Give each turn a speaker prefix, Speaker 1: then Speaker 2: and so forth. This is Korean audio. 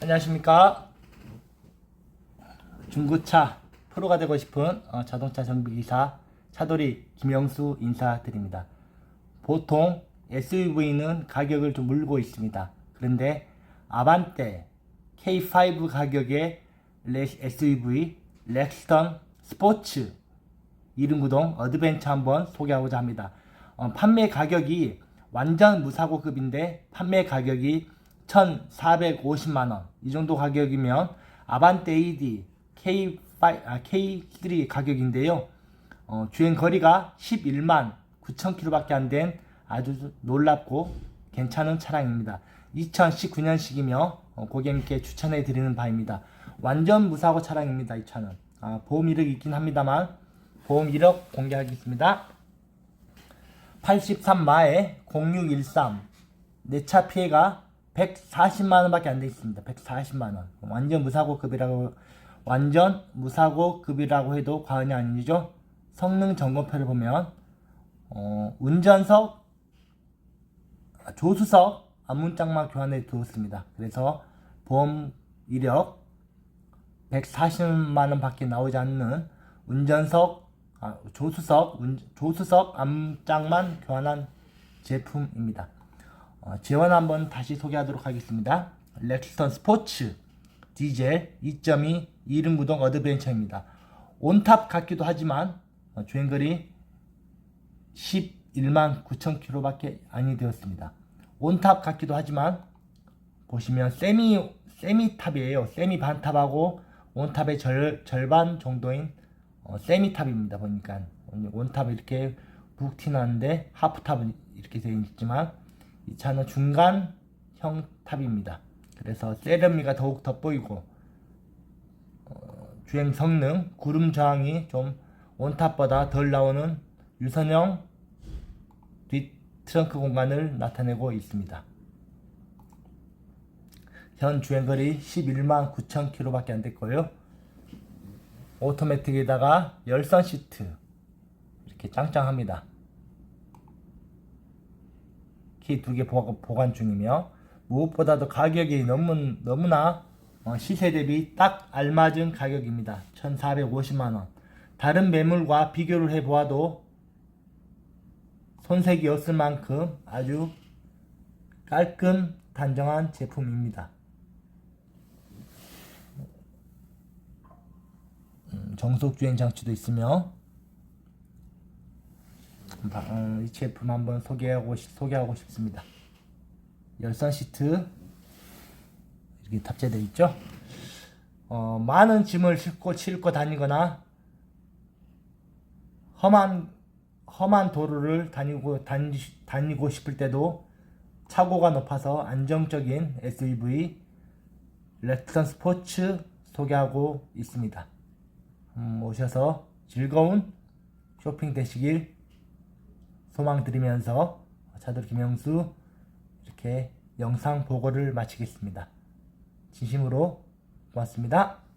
Speaker 1: 안녕하십니까. 중고차 프로가 되고 싶은 어, 자동차 정비기사 차돌이 김영수 인사드립니다. 보통 SUV는 가격을 좀 물고 있습니다. 그런데 아반떼 K5 가격의 레- SUV 렉스턴 스포츠 이름구동 어드벤처 한번 소개하고자 합니다. 어, 판매 가격이 완전 무사고급인데 판매 가격이 1,450만 원 이 정도 가격이면 아반떼 AD K5, 아, K3 가격인데요. 어, 주행 거리가 11만 9천 킬로밖에 안 된 아주 놀랍고 괜찮은 차량입니다. 2019년식이며 어, 고객님께 추천해 드리는 바입니다. 완전 무사고 차량입니다. 이 차는 아, 보험 이력이 있긴 합니다만 보험 이력 공개하겠습니다. 83마에 0613 내 차 피해가 140만 원밖에 안 돼 있습니다. 140만 원. 완전 무사고급이라고 완전 무사고급이라고 해도 과언이 아니죠. 성능 점검표를 보면 어, 운전석 아, 조수석 안문짝만 교환해 두었습니다. 그래서 보험 이력 140만 원밖에 나오지 않는 운전석 아, 조수석 운- 조수석 안짝만 교환한 제품입니다. 어, 재원 한번 다시 소개하도록 하겠습니다. 렉스턴 스포츠 디젤 2.2 이름구동 어드벤처입니다. 온탑 같기도 하지만 어, 주행거리 11만 9천 킬로밖에 아니 되었습니다. 온탑 같기도 하지만 보시면 세미 세미 탑이에요. 세미 반탑하고 온탑의 절, 절반 정도인 어, 세미 탑입니다. 보니까 온탑 이렇게 북 튀나는데 하프 탑은 이렇게 되어 있지만 이 차는 중간형 탑입니다. 그래서 세련미가 더욱 돋보이고 어, 주행 성능, 구름 저항이 좀 온탑보다 덜 나오는 유선형 뒷 트렁크 공간을 나타내고 있습니다. 현 주행거리 11만 9천 킬로밖에 안 됐고요. 오토매틱에다가 열선 시트 이렇게 짱짱합니다. 키 두 개 보관 중이며 무엇보다도 가격이 너무 너무나 어, 시세 대비 딱 알맞은 가격입니다. 1,450만 원. 다른 매물과 비교를 해 보아도 손색이 없을 만큼 아주 깔끔 단정한 제품입니다. 음, 정속 주행 장치도 있으며 이 제품 한번 소개하고 싶- 소개하고 싶습니다. 열선 시트 이렇게 탑재되어 있죠. 어, 많은 짐을 싣고 싣고 다니거나 험한 험한 도로를 다니고 다니, 다니고 싶을 때도 차고가 높아서 안정적인 SUV 렉선 스포츠 소개하고 있습니다. 음, 오셔서 즐거운 쇼핑 되시길 소망 드리면서 차돌 김영수 이렇게 영상 보고를 마치겠습니다. 진심으로 고맙습니다.